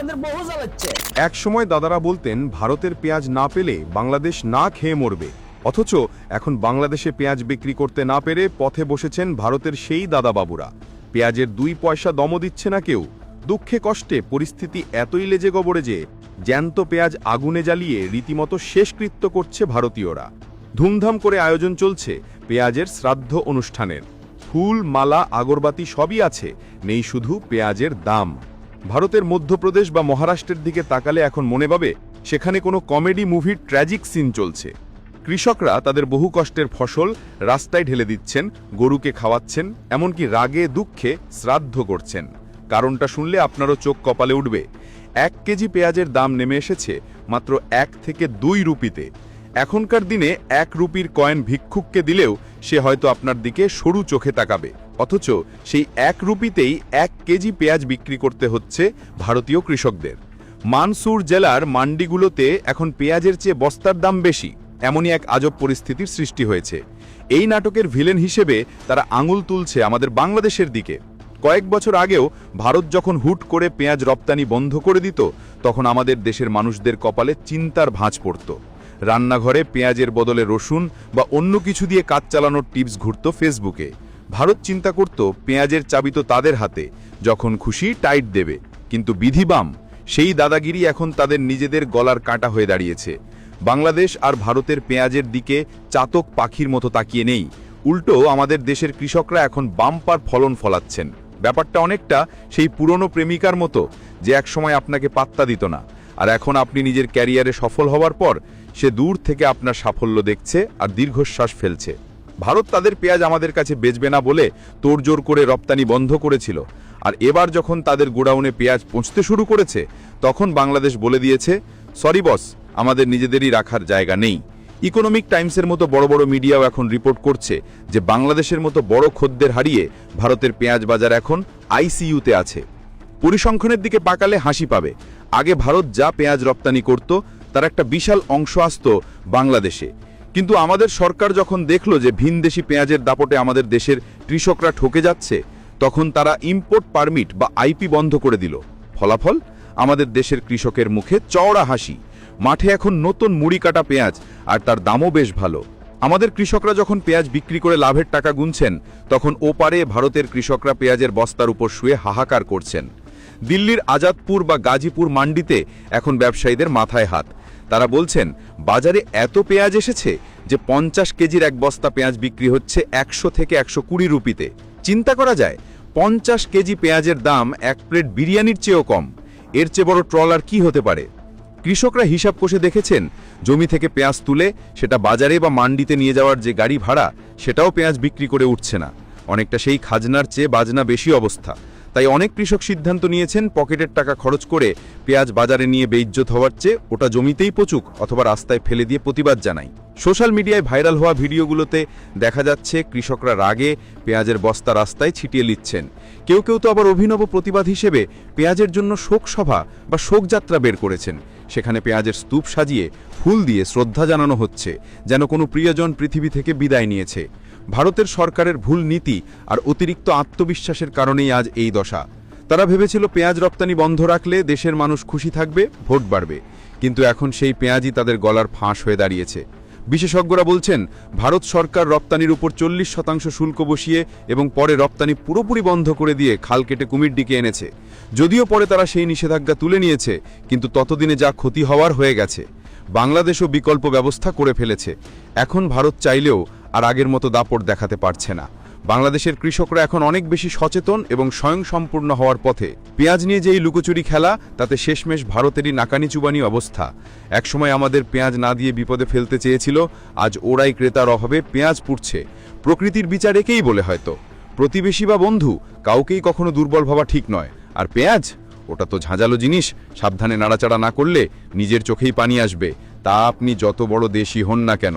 আমাদের বহু জ্বালাচ্ছে। এক সময় দাদারা বলতেন, ভারতের পেঁয়াজ না পেলে বাংলাদেশ না খেয়ে মরবে। অথচ এখন বাংলাদেশে পেঁয়াজ বিক্রি করতে না পেরে পথে বসেছেন ভারতের সেই দাদাবাবুরা। পেঁয়াজের দুই পয়সা দমও দিচ্ছে না কেউ। দুঃখে কষ্টে পরিস্থিতি এতই লেজে গবরে যে জ্যান্ত পেঁয়াজ আগুনে জ্বালিয়ে রীতিমতো শেষকৃত্য করছে ভারতীয়রা। ধুমধাম করে আয়োজন চলছে পেঁয়াজের শ্রাদ্ধ অনুষ্ঠানের। ফুল, মালা, আগরবাতি সবই আছে, নেই শুধু পেঁয়াজের দাম। ভারতের মধ্যপ্রদেশ বা মহারাষ্ট্রের দিকে তাকালে এখন মনে পাবে সেখানে কোনো কমেডি মুভির ট্র্যাজিক সিন চলছে। কৃষকরা তাদের বহু কষ্টের ফসল রাস্তায় ঢেলে দিচ্ছেন, গরুকে খাওয়াচ্ছেন, এমনকি রাগে, দুঃখে শ্রাদ্ধ করছেন। কারণটা শুনলে আপনারও চোখ কপালে উঠবে। এক কেজি পেঁয়াজের দাম নেমে এসেছে মাত্র এক থেকে দুই রুপিতে। এখনকার দিনে এক রুপির কয়েন ভিক্ষুককে দিলেও সে হয়তো আপনার দিকে সরু চোখে তাকাবে। অথচ সেই এক রুপিতেই এক কেজি পেঁয়াজ বিক্রি করতে হচ্ছে ভারতীয় কৃষকদের। মানসুর জেলার মান্ডিগুলোতে এখন পেঁয়াজের চেয়ে বস্তার দাম বেশি, এমনই এক আজব পরিস্থিতির সৃষ্টি হয়েছে। এই নাটকের ভিলেন হিসেবে তারা আঙুল তুলছে আমাদের বাংলাদেশের দিকে। কয়েক বছর আগেও ভারত যখন হুট করে পেঁয়াজ রপ্তানি বন্ধ করে দিত, তখন আমাদের দেশের মানুষদের কপালে চিন্তার ভাঁজ পড়ত। রান্নাঘরে পেঁয়াজের বদলে রসুন বা অন্য কিছু দিয়ে কাজ চালানোর টিপস ঘুরত ফেসবুকে। ভারত চিন্তা করত পেঁয়াজের চাবি তো তাদের হাতে, যখন খুশি টাইট দেবে। কিন্তু বিধিবাম সেই দাদাগিরি এখন তাদের নিজেদের গলার কাঁটা হয়ে দাঁড়িয়েছে। বাংলাদেশ আর ভারতের পেঁয়াজের দিকে চাতক পাখির মতো তাকিয়ে নেই। উল্টো আমাদের দেশের কৃষকরা এখন বাম্পার ফলন ফলাচ্ছেন। ব্যাপারটা অনেকটা সেই পুরনো প্রেমিকার মতো, যে একসময় আপনাকে পাত্তা দিত না। আর এখন আপনি নিজের ক্যারিয়ারে সফল হওয়ার পর, সে দূর থেকে আপনার সাফল্য দেখছে আর দীর্ঘশ্বাস ফেলছে। ভারত তাদের পেঁয়াজ আমাদের কাছে বেচবে না বলে তোড়জোড় করে রপ্তানি বন্ধ করেছিল। আর এবার যখন তাদের গোডাউনে পেঁয়াজ পৌঁছতে শুরু করেছে, তখন বাংলাদেশ বলে দিয়েছে, সরি বস, আমাদের নিজেদেরই রাখার জায়গা নেই। ইকোনমিক টাইমসের মতো বড় বড় মিডিয়াও এখন রিপোর্ট করছে যে বাংলাদেশের মতো বড় খদ্দের হারিয়ে ভারতের পেঁয়াজ বাজার এখন আইসিইউতে আছে। পরিসংখ্যানের দিকে পাকালে হাসি পাবে। আগে ভারত যা পেঁয়াজ রপ্তানি করত, তার একটা বিশাল অংশ আসত বাংলাদেশে। কিন্তু আমাদের সরকার যখন দেখল যে ভিনদেশি পেঁয়াজের দাপটে আমাদের দেশের কৃষকরা ঠকে যাচ্ছে, তখন তারা ইম্পোর্ট পারমিট বা আইপি বন্ধ করে দিল। ফলাফল? আমাদের দেশের কৃষকের মুখে চওড়া হাসি। মাঠে এখন নতুন মুড়ি কাটা পেঁয়াজ আর তার দামও বেশ ভালো। আমাদের কৃষকরা যখন পেঁয়াজ বিক্রি করে লাভের টাকা গুনছেন, তখন ওপারে ভারতের কৃষকরা পেঁয়াজের বস্তার উপর শুয়ে হাহাকার করছেন। দিল্লির আজাদপুর বা গাজীপুর মান্ডিতে এখন ব্যবসায়ীদের মাথায় হাত। তারা বলছেন, বাজারে এত পেঁয়াজ এসেছে যে পঞ্চাশ কেজির এক বস্তা পেঁয়াজ বিক্রি হচ্ছে একশো থেকে একশো কুড়ি রুপিতে। চিন্তা করা যায়, পঞ্চাশ কেজি পেঁয়াজের দাম এক প্লেট বিরিয়ানির চেয়েও কম। এর চেয়ে বড় ট্রলার কি হতে পারে? কৃষকরা হিসাব কষে দেখেছেন, জমি থেকে পেঁয়াজ তুলে সেটা বাজারে বা মান্ডিতে নিয়ে যাওয়ার যে গাড়ি ভাড়া, সেটাও পেঁয়াজ বিক্রি করে উঠছে না। অনেকটা সেই খাজনার চেয়ে বাজনা বেশি অবস্থা। তাই অনেক কৃষক সিদ্ধান্ত নিয়েছেন পকেটের টাকা খরচ করে পেঁয়াজ বাজারে নিয়ে বেইজ্জত হওয়ার চেয়ে ওটা জমিতেই পচুক অথবা রাস্তায় ফেলে দিয়ে প্রতিবাদ জানাই। সোশ্যাল মিডিয়ায় ভাইরাল হওয়া ভিডিওগুলোতে দেখা যাচ্ছে কৃষকরা রাগে পেঁয়াজের বস্তা রাস্তায় ছিটিয়ে লিচ্ছেন কেউ কেউ তো আবার অভিনব প্রতিবাদ হিসেবে পেঁয়াজের জন্য শোক সভা বা শোকযাত্রা বের করেছেন। সেখানে পেঁয়াজের স্তূপ সাজিয়ে ফুল দিয়ে শ্রদ্ধা জানানো হচ্ছে, যেন কোনো প্রিয়জন পৃথিবী থেকে বিদায় নিয়েছে। ভারতের সরকারের ভুল নীতি আর অতিরিক্ত আত্মবিশ্বাসের কারণেই আজ এই দশা। তারা ভেবেছিল পেঁয়াজ রপ্তানি বন্ধ রাখলে দেশের মানুষ খুশি থাকবে, ভোট বাড়বে। কিন্তু এখন সেই পেঁয়াজই তাদের গলার ফাঁস হয়ে দাঁড়িয়েছে। বিশেষজ্ঞরা বলছেন, ভারত সরকার রপ্তানির উপর চল্লিশ শতাংশ শুল্ক বসিয়ে এবং পরে রপ্তানি পুরোপুরি বন্ধ করে দিয়ে খাল কেটে কুমির ডিকে এনেছে। যদিও পরে তারা সেই নিষেধাজ্ঞা তুলে নিয়েছে, কিন্তু ততদিনে যা ক্ষতি হওয়ার হয়ে গেছে। বাংলাদেশও বিকল্প ব্যবস্থা করে ফেলেছে। এখন ভারত চাইলেও আর আগের মতো দাপট দেখাতে পারছে না। বাংলাদেশের কৃষকরা এখন অনেক বেশি সচেতন এবং স্বয়ংসম্পূর্ণ হওয়ার পথে। পেঁয়াজ নিয়ে যেই লুকোচুরি খেলা, তাতে শেষমেশ ভারতেরই নাকানি চুবানি অবস্থা। একসময় আমাদের পেঁয়াজ না দিয়ে বিপদে ফেলতে চেয়েছিল, আজ ওরাই ক্রেতার অভাবে পেঁয়াজ পুড়ছে। প্রকৃতির বিচার একেই বলে হয়তো। প্রতিবেশী বা বন্ধু, কাউকেই কখনো দুর্বল ভাবা ঠিক নয়। আর পেঁয়াজ? ওটা তো ঝাঁঝালো জিনিস। সাবধানে নাড়াচাড়া না করলে নিজের চোখেই পানি আসবে। তা আপনি যত বড় দেশি হন না কেন।